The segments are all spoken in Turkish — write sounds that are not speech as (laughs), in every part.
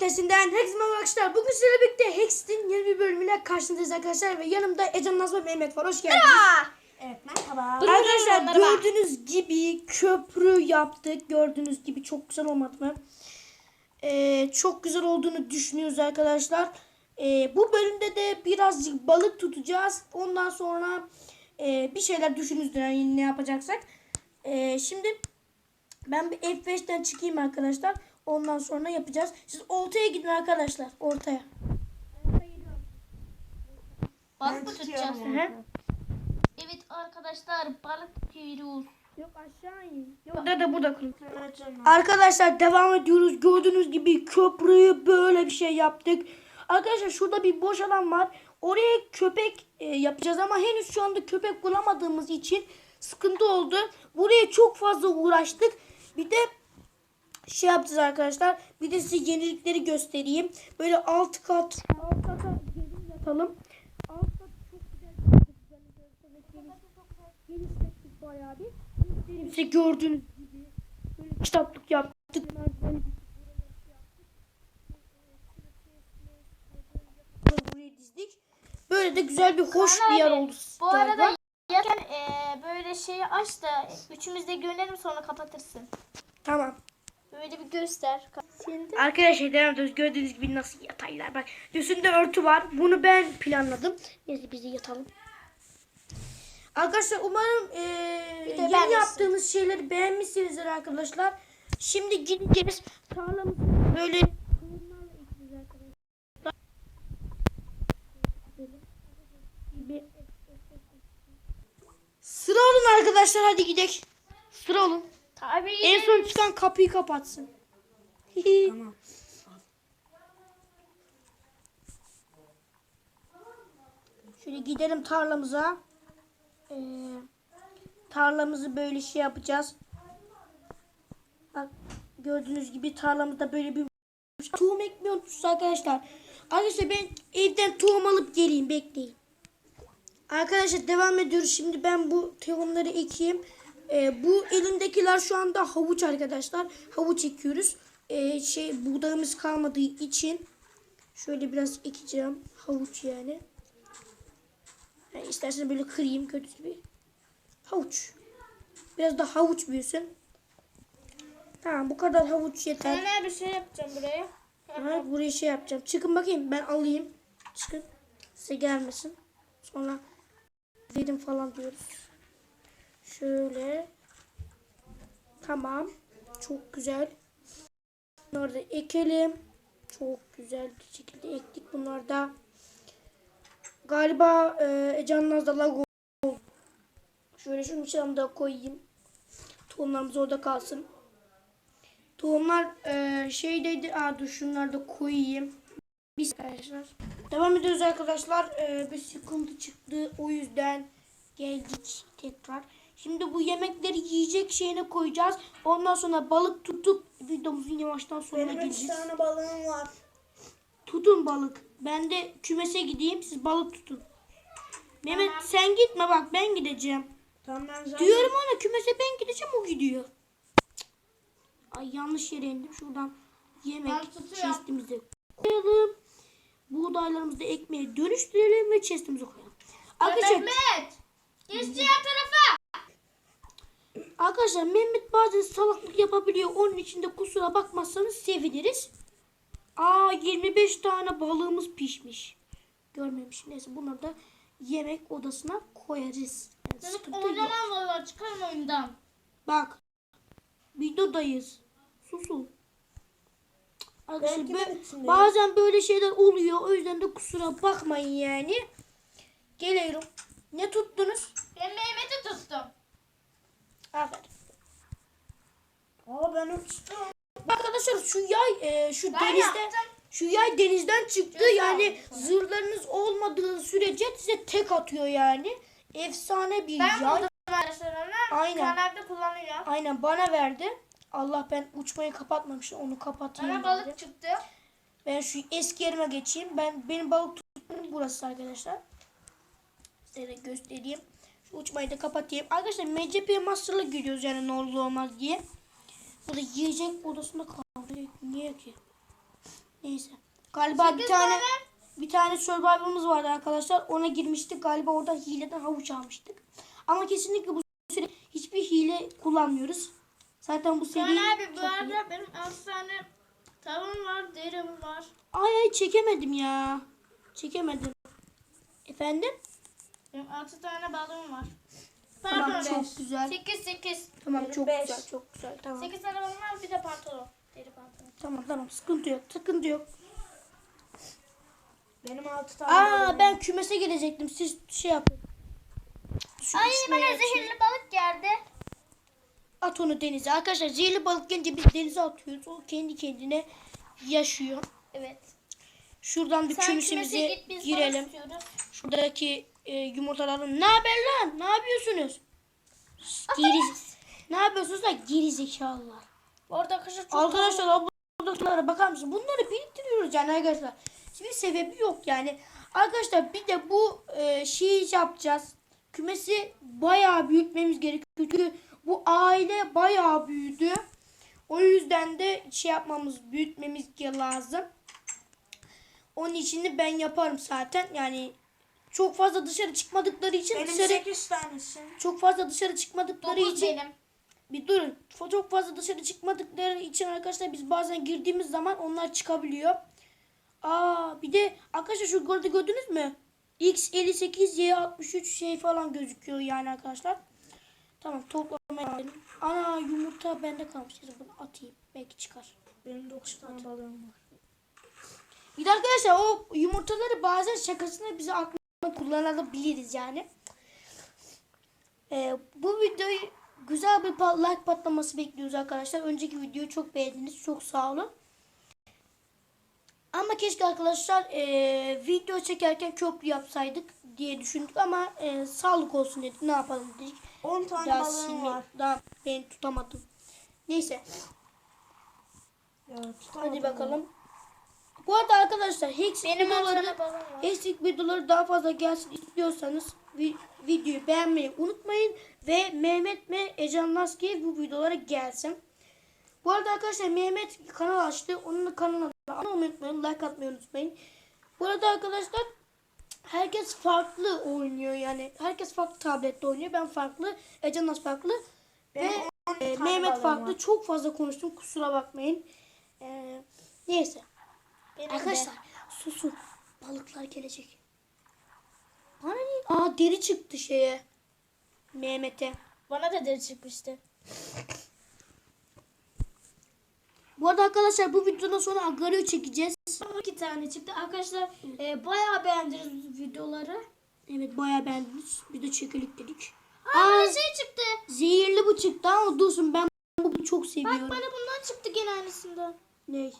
herkese merhaba arkadaşlar. Bugün sizlerle birlikte Hext'in yeni bir bölümüyle karşınızdayız arkadaşlar. Ve yanımda Ecem Naz ve Mehmet var. Hoş geldiniz. Evet merhaba. Arkadaşlar Merhaba. gördüğünüz gibi köprü yaptık. Gördüğünüz gibi çok güzel olmadı mı? Ee, çok güzel olduğunu düşünüyoruz arkadaşlar. Ee, bu bölümde de birazcık balık tutacağız. Ondan sonra e, bir şeyler düşünürüz yani ne yapacaksak. Ee, şimdi ben bir F5'ten çıkayım arkadaşlar. Ondan sonra yapacağız. Siz ortaya gidin arkadaşlar. Ortaya. Balık mı tutacağız? Hı. Evet arkadaşlar balık tutuyoruz. Yok aşağı in. Yok da da burada kurun. Arkadaşlar devam ediyoruz. Gördüğünüz gibi köprüyü böyle bir şey yaptık. Arkadaşlar şurada bir boş alan var. Oraya köpek e, yapacağız ama henüz şu anda köpek bulamadığımız için sıkıntı oldu. Buraya çok fazla uğraştık. Bir de şey yapacağız arkadaşlar. Bir de size yenilikleri göstereyim. Böyle alt kat alt kata geri yatalım. Alt kat çok güzel. Genişlettik bayağı bir. Size gördüğünüz gibi. Böyle kitaplık yaptık. Buraya dizdik. Böyle de güzel bir hoş Kaan bir yer abi, oldu. Bu arada yerken eee, böyle şeyi aç da üçümüz de görelim sonra kapatırsın. Tamam. Böyle bir göster. Şimdi Arkadaşlar devam ediyoruz. Gördüğünüz gibi nasıl yataylar. Bak üstünde örtü var. Bunu ben planladım. Neyse biz de yatalım. Arkadaşlar umarım de yeni beğenmişsin. yaptığımız şeyleri beğenmişsinizdir arkadaşlar. Şimdi gideceğiz. Tarlamızı böyle Sıra olun arkadaşlar hadi gidelim. Sıra olun. Tabii En son çıkan kapıyı kapatsın. (laughs) tamam. Şöyle gidelim tarlamıza. Ee, tarlamızı böyle şey yapacağız. Bak gördüğünüz gibi tarlamızda böyle bir tohum ekmeyi unutmuşuz arkadaşlar. Arkadaşlar ben evden tohum alıp geleyim bekleyin. Arkadaşlar devam ediyoruz. Şimdi ben bu tohumları ekeyim. Ee, bu elindekiler şu anda havuç arkadaşlar. Havuç ekiyoruz. Ee, şey buğdayımız kalmadığı için şöyle biraz ekeceğim. Havuç yani. yani istersen böyle kırayım kötü gibi. Havuç. Biraz da havuç büyüsün. Tamam bu kadar havuç yeter. Ben bir şey yapacağım buraya. Ha, buraya şey yapacağım. Çıkın bakayım ben alayım. Çıkın. Size gelmesin. Sonra verim falan diyoruz. Şöyle. Tamam. Çok güzel. Bunları da ekelim. Çok güzel bir şekilde ektik bunları da. Galiba e, Can Naz'da lag oldu. Şöyle şunu içine da koyayım. Tohumlarımız orada kalsın. Tohumlar e, şeydeydi. Aa dur şunları da koyayım. Biz arkadaşlar. Devam ediyoruz arkadaşlar. E, bir sıkıntı çıktı. O yüzden geldik tekrar. Şimdi bu yemekleri yiyecek şeyine koyacağız. Ondan sonra balık tutup videomuzun yavaştan sonuna Benim geleceğiz. tane balığım var. Tutun balık. Ben de kümese gideyim. Siz balık tutun. Mehmet sen gitme bak ben gideceğim. Tamam ben zaten Diyorum ona kümese ben gideceğim o gidiyor. Ay yanlış yere indim. Şuradan yemek chestimize koyalım. Buğdaylarımızı da ekmeğe dönüştürelim ve chestimize koyalım. Arkadaşlar, Mehmet. Geç diğer tarafa. Arkadaşlar Mehmet bazen salaklık yapabiliyor. Onun için de kusura bakmazsanız seviniriz. Aa 25 tane balığımız pişmiş. Görmemişim. Neyse bunları da yemek odasına koyarız. Yani oynamam valla çıkarım oyundan. Bak. Videodayız. Susun. Arkadaşlar bazen böyle şeyler oluyor. O yüzden de kusura bakmayın yani. Geliyorum. Ne tuttunuz? Ben Mehmet'i tuttum. Aferin. Aa ben uçtum. Arkadaşlar şu yay e, şu Ben denizde yaptım. şu yay denizden çıktı. Göster yani zırhlarınız olmadığı sürece size tek atıyor yani. Efsane bir Ben yay. buldum arkadaşlar onu. Aynen. Kanalda kullanıyor. Aynen bana verdi. Allah ben uçmayı kapatmamışım. Onu kapatayım. Bana balık çıktı. Ben şu eski yerime geçeyim. Ben benim balık tuttuğum burası arkadaşlar. Size göstereyim. Şu uçmayı da kapatayım. Arkadaşlar MCP Master'la gidiyoruz yani ne olur olmaz diye. Bu da yiyecek odasında kaldı. Niye ki? Neyse. Galiba bir tane, bir tane survival'ımız vardı arkadaşlar. Ona girmiştik. Galiba orada hileden havuç almıştık. Ama kesinlikle bu seri hiçbir hile kullanmıyoruz. Zaten bu seri Kaan abi bu çok iyi. arada benim 6 tane tavuğum var, derim var. Ay ay çekemedim ya. Çekemedim. Efendim? Benim 6 tane balığım var. Tamam Pardon. çok güzel. 8 8. Tamam Benim çok beş. güzel çok güzel. Tamam. 8 tane balığım var bir de pantolon. Deri pantolon. Tamam tamam sıkıntı yok sıkıntı yok. Benim 6 tane Aa balığım ben kümese gelecektim. Siz şey yapın. Şu Ay bana zehirli balık geldi. At onu denize. Arkadaşlar zehirli balık gelince biz denize atıyoruz. O kendi kendine yaşıyor. Evet. Şuradan bir Sen kümese kümesimize git biz girelim. istiyoruz. Şuradaki e, yumurtaların ne haber lan? Ne yapıyorsunuz? Geri, ne yapıyorsunuz lan? Geri zekalılar. Orada kışın çok Arkadaşlar ablalara bakar mısın? Bunları biriktiriyoruz yani arkadaşlar. Hiçbir sebebi yok yani. Arkadaşlar bir de bu e, şeyi yapacağız. Kümesi bayağı büyütmemiz gerekiyor. Çünkü bu aile bayağı büyüdü. O yüzden de şey yapmamız, büyütmemiz lazım. Onun için de ben yaparım zaten. Yani çok fazla dışarı çıkmadıkları için Benim dışarı 8 tanesi. çok fazla dışarı çıkmadıkları 9 için benim. bir durun. Çok fazla dışarı çıkmadıkları için arkadaşlar biz bazen girdiğimiz zaman onlar çıkabiliyor. Aa bir de arkadaşlar şu golde gördünüz mü? X58 Y63 şey falan gözüküyor yani arkadaşlar. Tamam toplamaya alayım. Ana yumurta bende kalmış. Bunu atayım. Belki çıkar. Benim 9 tane balığım var. Bir de arkadaşlar o yumurtaları bazen şakasına bize atma kullanabiliriz yani. Ee, bu videoyu güzel bir like patlaması bekliyoruz arkadaşlar. Önceki videoyu çok beğendiniz. Çok sağ olun. Ama keşke arkadaşlar ee, video çekerken köprü yapsaydık diye düşündük ama ee, sağlık olsun dedik. Ne yapalım dedik. 10 tane Daha, balığım sinir- var. daha ben tutamadım. Neyse. Ya, Hadi bakalım. Bu arada arkadaşlar Hicks Benim 10 videoları tane balığım var. Eksik videoları daha fazla gelsin istiyorsanız vi- videoyu beğenmeyi unutmayın ve Mehmet ve Ecan Naski bu videolara gelsin. Bu arada arkadaşlar Mehmet kanal açtı. Onun da kanalına da abone olmayı unutmayın. Like atmayı unutmayın. Bu arada arkadaşlar herkes farklı oynuyor yani. Herkes farklı tablette oynuyor. Ben farklı. Ecan Nas farklı. Benim ve 10 e, Mehmet farklı. var. Çok fazla konuştum. Kusura bakmayın. E, neyse. Benim de. Arkadaşlar susun. Balıklar gelecek. Bana ne? Aa deri çıktı şeye. Mehmet'e. Bana da deri çıkmıştı. Bu arada arkadaşlar bu videodan sonra agario çekeceğiz. 12 tane çıktı. Arkadaşlar e, bayağı beğendiniz videoları. Evet bayağı beğendiniz. Bir de çekilik dedik. Aa, Aa, şey çıktı. zehirli bu çıktı ama dursun ben bu çok seviyorum. Bak bana bundan çıktı gene aynısından. Ne?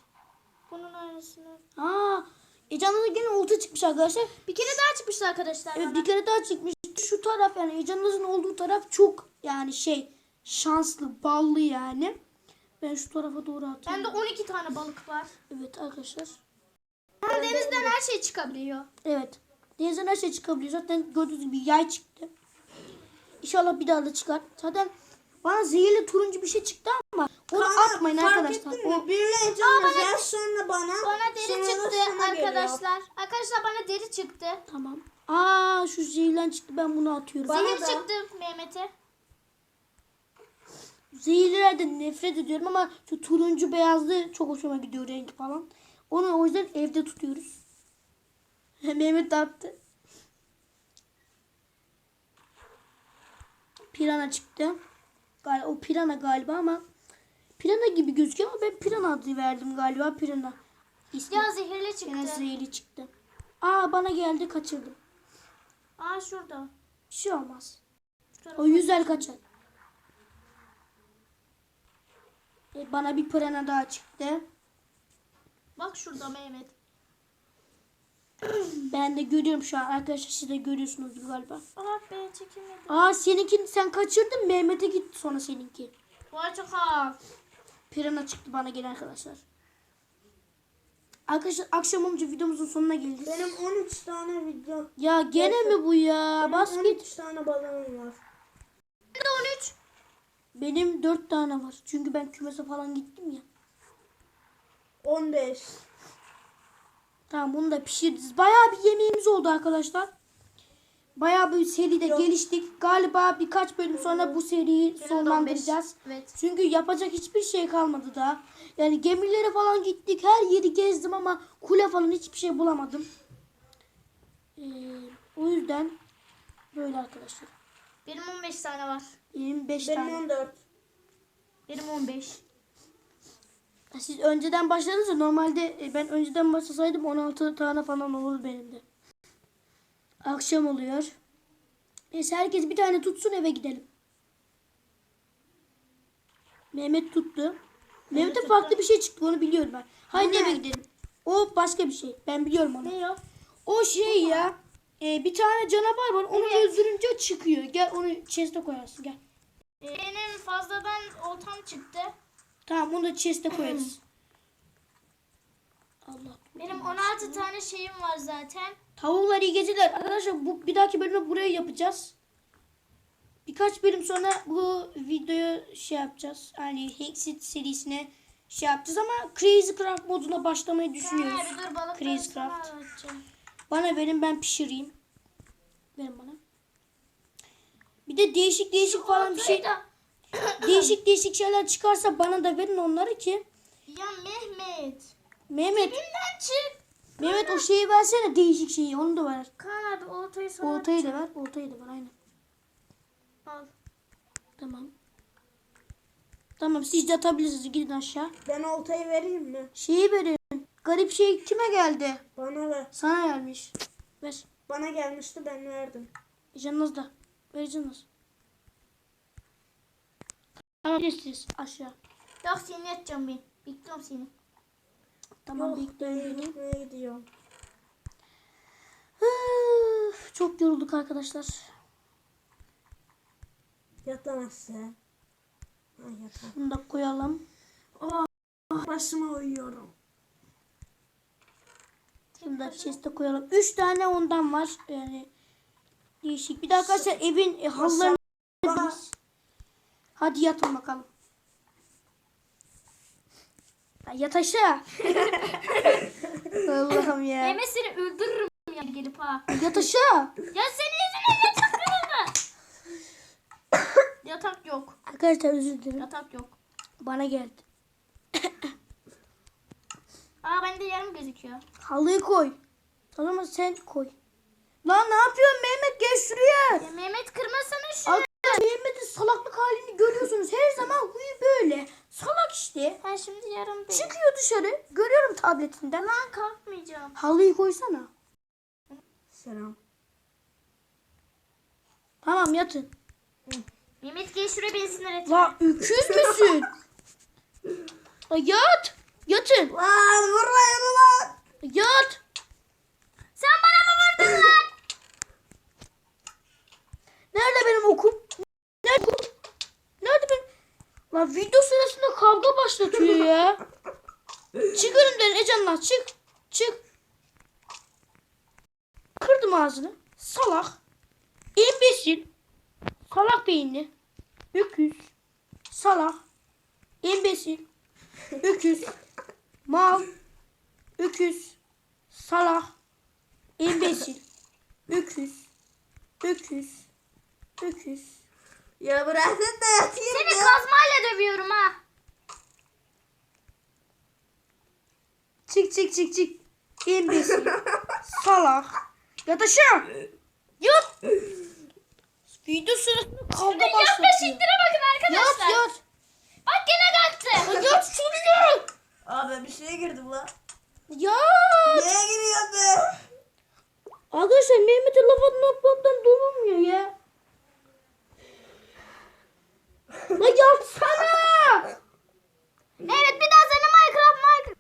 Bunun aynısından. Aa, Ecan'da da gene olta çıkmış arkadaşlar. Bir kere daha çıkmıştı arkadaşlar Evet bir kere daha çıkmış. Şu taraf yani Ecan'ın olduğu taraf çok yani şey şanslı, ballı yani. Ben şu tarafa doğru atayım. Bende 12 tane balık var. Evet arkadaşlar. Ama denizden her şey çıkabiliyor. Evet. Denizden her şey çıkabiliyor. Zaten gördüğünüz gibi yay çıktı. İnşallah bir daha da çıkar. Zaten bana zehirli turuncu bir şey çıktı ama onu Kaan, atmayın fark arkadaşlar. ettin mi? O, Biriyle Ecan yazar sonra bana. Bana deri sonra da çıktı sana geliyor. arkadaşlar. Arkadaşlar bana deri çıktı. tamam. Aa şu zehirlen çıktı ben bunu atıyorum. Bana Zehir da. çıktı Mehmet'e. Zehirlilerden nefret ediyorum ama şu turuncu beyazlı çok hoşuma gidiyor rengi falan. Onu o yüzden evde tutuyoruz. (laughs) Mehmet de attı. Pirana çıktı. O pirana galiba ama pirana gibi gözüküyor ama ben pirana adı verdim galiba pirana. İsmi Ya zehirli çıktı. zehirli çıktı. Aa bana geldi kaçırdım. Aa şurada. Bir şey olmaz. O yüzel kaçar. E, bana bir pirana daha çıktı. Bak şurada Mehmet. Ben de görüyorum şu an. Arkadaşlar siz de görüyorsunuz galiba. Ah be çekemedim. Aa seninkini sen kaçırdın. Mehmet'e gitti sonra seninki. Vay çok. Pirana çıktı bana gelen arkadaşlar. Arkadaşlar akşam olunca videomuzun sonuna geldik. Benim 13 tane video. Ya gene mi bu ya? Benim Bas git. 13 tane balığım var. Ben de 13. Benim dört tane var. Çünkü ben kümese falan gittim ya. 15. Tamam bunu da pişiririz. Bayağı bir yemeğimiz oldu arkadaşlar. Bayağı bir seride geliştik. Galiba birkaç bölüm sonra bu seriyi de sonlandıracağız. 15. Evet. Çünkü yapacak hiçbir şey kalmadı daha. Yani gemilere falan gittik. Her yeri gezdim ama kule falan hiçbir şey bulamadım. Ee, o yüzden böyle arkadaşlar. Benim 15 tane var. 25 Benim tane. 14. Benim 15. Siz önceden başladınız ya normalde e, ben önceden başlasaydım 16 tane falan olurdu benim de. Akşam oluyor. Neyse herkes bir tane tutsun eve gidelim. Mehmet tuttu. Mehmet'e farklı bir şey çıktı onu biliyorum ben. Haydi eve gidelim. O başka bir şey. Ben biliyorum onu. Ne o? O şey ya. e, bir tane canavar var. Onu öldürünce çıkıyor. Gel onu chest'e koyarsın gel. Benim fazladan oltam çıktı. Tamam onu da chest'e koyarız. (clears throat) Allah. Benim 16 tane şeyim var zaten. Tavuklar iyi geceler. Arkadaşlar bu bir dahaki bölümü buraya yapacağız. Birkaç bölüm sonra bu videoyu şey yapacağız. Yani Hexit serisine şey yapacağız ama Crazy Craft moduna başlamayı düşünüyoruz. Bir dur Crazy Craft. Bana verin ben pişireyim. Verin bana. Bir de değişik değişik falan bir şey Ortayda- değişik değişik şeyler çıkarsa bana da verin onları ki Ya Mehmet. Mehmet Kimden çık? Mehmet o şeyi versene değişik şeyi onu da ver. Kaan abi oltayı sana Oltayı da ver. Oltayı da ver aynen. Al. Tamam. Tamam siz de atabilirsiniz gidin aşağı. Ben oltayı vereyim mi? Şeyi verin. Garip şey kime geldi? Bana ver. Sana gelmiş. Ver. Bana gelmişti ben verdim. Canınız da. Ver canınız. Tamam gidersiniz aşağı. Yok seni yatacağım ben. Bekliyorum seni. Tamam Yok bekliyorum ben beni. gidiyorum. Çok yorulduk arkadaşlar. Yatar. Bunu da koyalım. Başıma uyuyorum. Bunu da chest'e koyalım. Üç tane ondan var. Yani değişik. Bir de arkadaşlar evin e, halılarını Hadi yatın bakalım. Ya yat aşağı. (laughs) Allah'ım ya. Mehmet seni öldürürüm ya gelip ha. Yat aşağı. Ya senin yüzünden yatak kırıldı. yatak yok. Arkadaşlar özür dilerim. Yatak yok. Bana geldi. Aa bende yarım gözüküyor. Halıyı koy. O zaman sen koy. Lan ne yapıyorsun Mehmet gel şuraya. Ya Mehmet kırmasana şunu. Halini görüyorsunuz. Her zaman huyu böyle. Salak işte. Ha şimdi yarım değil. Çıkıyor dışarı. Görüyorum tabletinden. Lan kalkmayacağım. Halıyı koysana. Selam. Tamam yatın. Mehmet gel şuraya beni sinir etme. La öküz müsün? (laughs) Yat. Yatın. Lan vurmayın ulan. Yat. Sen bana mı vurdun lan? Nerede benim okum? Nerede okum? Nerede benim? La video sırasında kavga başlatıyor ya. (laughs) Çık önümden Ecanlar çık. Çık. Kırdım ağzını. Salak. İmbesil. Salak beyinli. Öküz. Salak. İmbesil. Öküz. Mal. Öküz. Salak. İmbesil. Öküz. Öküz. Öküz. Ya bırakın da yatayım Seni ya. kazmayla dövüyorum ha. Çık çık çık çık. İmbesil. (laughs) Salak. Yat aşağı. Yat. Video sırasında kavga Yapma başlatıyor. şeklere bakın Yat arkadaşlar. yat. Bak gene kalktı. Ya Yat şuraya. Abi bir şeye girdim lan. Yat. Neye giriyorsun be? Arkadaşlar Mehmet'e laf atmaktan durulmuyor ya. La yatsana. Evet bir daha sana Minecraft Minecraft.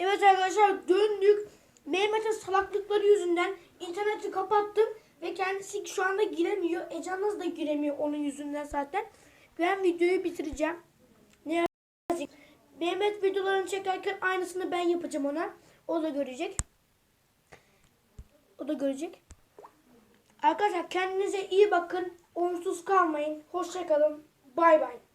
Evet arkadaşlar döndük. Mehmet'in salaklıkları yüzünden interneti kapattım ve kendisi şu anda giremiyor. Ecanız da giremiyor onun yüzünden zaten. Ben videoyu bitireceğim. Ne yazık. Mehmet videolarını çekerken aynısını ben yapacağım ona. O da görecek. O da görecek. Arkadaşlar kendinize iyi bakın. Onsuz kalmayın. Hoşçakalın. Bay bay.